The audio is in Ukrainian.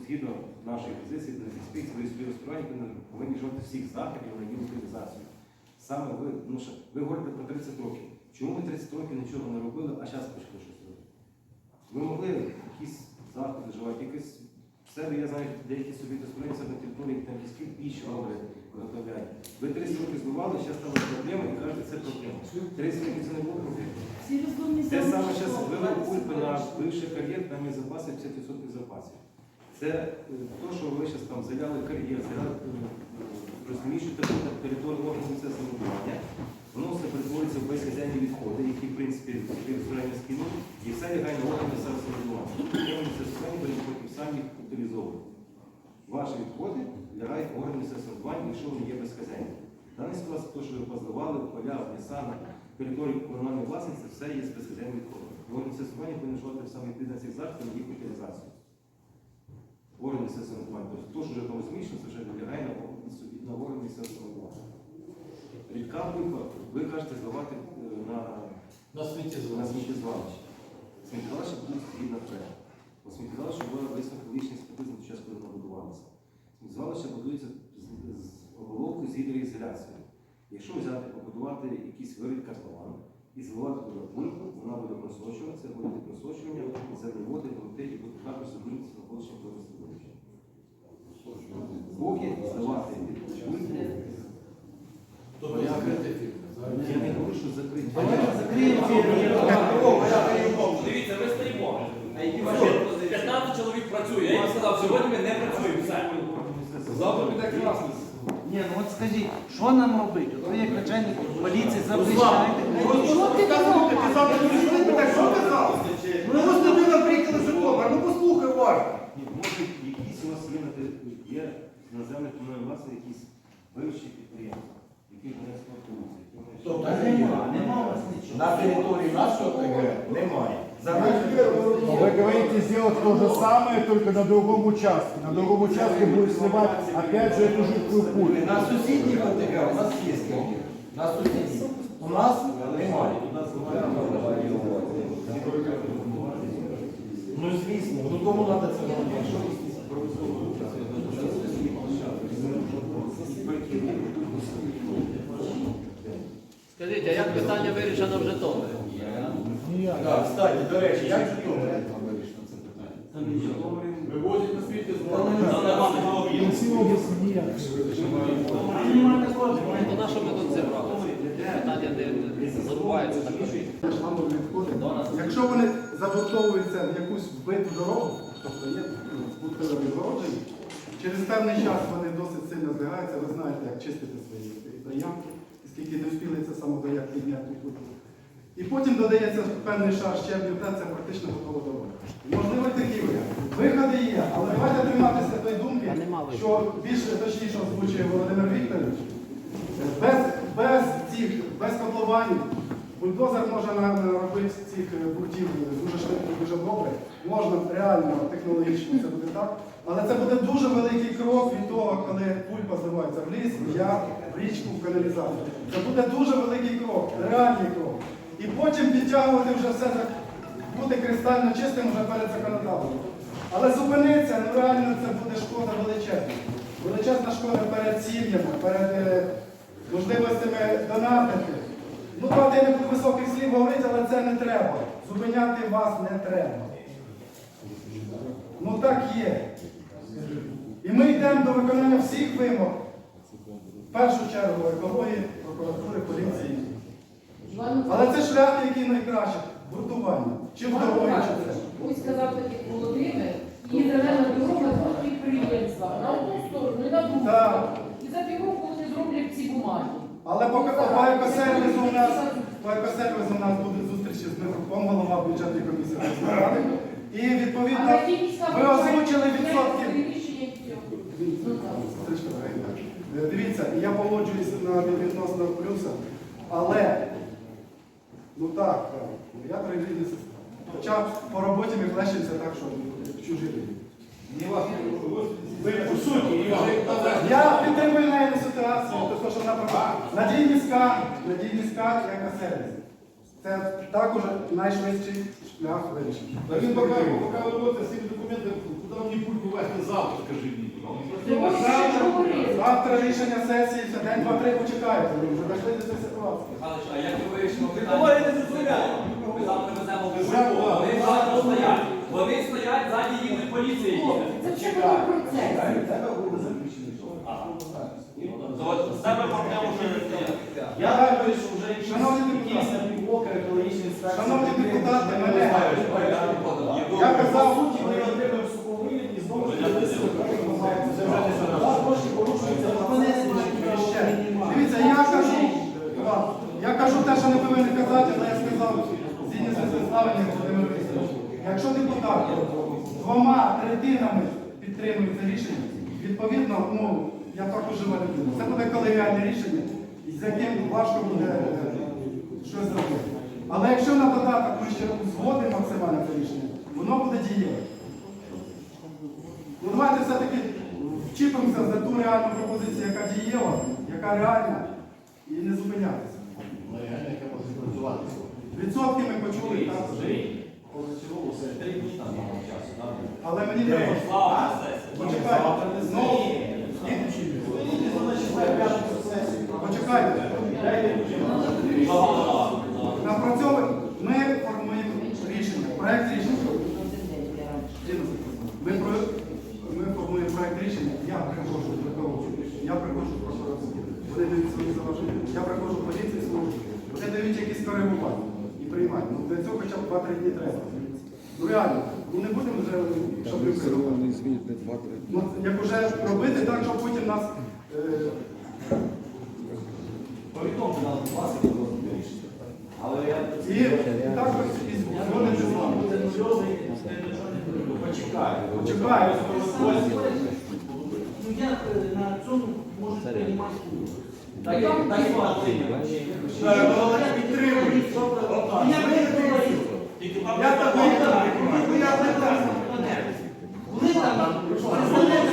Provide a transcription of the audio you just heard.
Згідно нашої позиції, свої співрозпорядні повинні вживати всіх заходів на її утилізацію. Саме ви, ну що, ви говорите про 30 років. Чому ви 30 років нічого не робили, а зараз почали щось робити? Ви могли якісь заходи вживати, якісь в себе, я знаю, деякі собі дозволяються на території там міських піч роблять, виготовляють. Ви 30 років збивали, зараз стала проблема і кажете, це проблема. 30 років це не було проблема. Всі Те саме зараз вивели пульпи на бивший кар'єр, там є запаси 50% запасів. Це е, то, що ви зараз там заляли кар'єр, е, розміщуєте тут на території органу місцевого самоврядування, воно все перетворюється в безхазяйні відходи, які, в принципі, такі розбирання скинули, і все лягає на орган самоврядування. Органи місцевого самоврядування будуть потім самі їх утилізовувати. Ваші відходи лягають в орган місцевого самоврядування, якщо вони є безхазяйні. В даній ситуації, те, що ви позливали, поля, ліса, на території комунальної це все є безхазяйні відходи. Орган місцевого самоврядування повинен вживати саме відповідно цих заходів на їх органи місцевого самоврядування. Тобто то, що вже розміщено, це вже лягає на орган собі- на орган місцевого самоврядування. Рідка пульпа, ви кажете, зливати е, на, На сміттєзвалище. Сміттєзвалище будуть згідно проєкту. Бо сміттєзвалище було висновок екологічної експертизи на час, коли воно будувалося. Сміттєзвалище будується з, з оболовкою з гідроізоляцією. Якщо взяти, побудувати якийсь вирід котлован і зливати туди пульпу, вона буде просочуватися, буде просочування, зерні води, грунти і буде також забруднитися навколишнє середовище. Поки зливати пульпу, Тобто закрити фільм. я не говорю, що закриті. Дивіться, ви стоїмо. 15 чоловік працює. Я їм сказав, сьогодні ми не працюємо. Все. Завтра піде класно. Ні, ну от скажіть, що нам робити? От ви як начальник поліції запрещаєте. Що ти казав? що казав? Ну з Житомира, ну послухай уважно. Ні, може, якісь у вас є на те- є на землях якісь вищі підприємства, які не не Тобто Та нема, нема у вас нічого. На території нашого ТГ немає. Вы говорите сделать то же самое, только на другом участке. На другом участке будет сливать опять же эту жидкую пулю. На сусідніх ОТГ у нас є скільки? На сусідніх. У нас немає. Ну звісно, ну кому треба це робити? Скажіть, а як питання вирішено в Житомирі? Так, кстати, до речі, як Житомир? Вивозять на світі з То на що ми тут зібрали? Питання де забувається так. Якщо вони забудовуються в якусь вбиту дорогу, тобто є загородження, через певний час вони досить сильно здигаються, ви знаєте, як чистити свої і скільки не встигли це самодояк підняти тут. І потім додається певний шар щеблю, та це практично готова дорога. Можливо, такі варіанти. Виходи є, але давайте триматися тої думки, що більш точніше озвучує Володимир Вікторович. Без, без цих, без котлованів бульдозер може наробити цих е, буртів дуже швидко, дуже добре. Можна реально технологічно це буде так. Але це буде дуже великий крок від того, коли пульпа зливається в ліс, яр, в річку, в каналізацію. Це буде дуже великий крок, реальний крок. І потім підтягувати вже все бути кристально чистим вже перед законодавством. Але зупинитися, ну реально це буде шкода величезна. Величезна шкода перед сім'ями, перед е, можливостями донатити. Ну, правда, я не буду високих слів говорити, але це не треба. Зупиняти вас не треба. Ну так є. І ми йдемо до виконання всіх вимог. В першу чергу екології, прокуратури, поліції. Але це шлях, який найкраще. Буртування. Чи в дорогі, чи це. Ось сказав такий Володимир, і зелена дорога до підприємства. На одну сторону і на другу Так. І за півроку вони зроблять ці бумаги. Але по, по екосервісу у нас по екосервісу у нас будуть зустрічі з Михайлом, голова бюджетної комісії Верховної Ради. І відповідно ви озвучили відсотки. приміщення і все. Ну, так. Сестричка дорогенька, е, Дивіться, я погоджуюсь на відносно плюса, але ну так, так, я трирідна сестра. Хоча по роботі ми хлещемося так, що в чужі. Ви по суті, Я підтримую неї ситуацію, тобто, що вона пропонує. Надій міська, надій міська як сервіс. Це також найшвидший шлях вирішення. Він поки, поки виводиться, всі документи Куда мне пульт вывести завтра, скажи мне, Завтра рішення сесії, все, день, два, три почекаєте. Ви вже дійшли до цієї ситуації. Михайлович, а як ми вирішимо питання? Ми завтра веземо виборку, вони завтра стоять. Вони стоять, ззаді їдуть поліція їде. Це все було в. То з тебе проблему вже не стоять. Я думаю, що вже Шановні якісь депутати, на півока екологічні. Шановні депутати, мене- Я казав, По суті, ми отримуємо суховий і знову ж таки Це вже не сюди. Трошки порушується понесення, Ще. Дивіться, я кажу, вам, я кажу те, що не повинен казати, але я сказав згідно з представленням Володимира Вікторовича. Якщо депутат двома третинами підтримує це рішення, відповідно, ну, я також жива людина. Це буде колегіальне рішення, з яким важко буде е, щось зробити. Але якщо на додаток ми ще узгодимо максимально це рішення, воно буде дієве. Ну давайте все-таки вчіпимося за ту реальну пропозицію, яка дієва, яка реальна, і не зупинятися. Ну, я не можу працювати. Відсотки ми почули, так, Три дні там мало часу, так? але мені треба. Слава на. Почекайте, знову. Почекайте. Напрацьовуємо. Ми формуємо рішення, проект рішення. Ми, про, ми формуємо проект рішення. Я приходжу до кого? Я приходжу в прокуратуру. Вони дають свої заваження. Я приходжу в поліцію службу. Вони дають якісь коригування і приймають. Ну, для цього хоча б 2-3 дні треба. Ну реально, ну не будемо вже шаблюки робити. Ну, як уже робити так, щоб потім нас. Е, Повідомте нам, будь ласка. Але я і також і згодити з вами. почекаю. Почекаю. Ну як е, на цьому можуть приймати участь? Так, як- так і мати. Підтримують. Я там. Я так. Не Коли там представники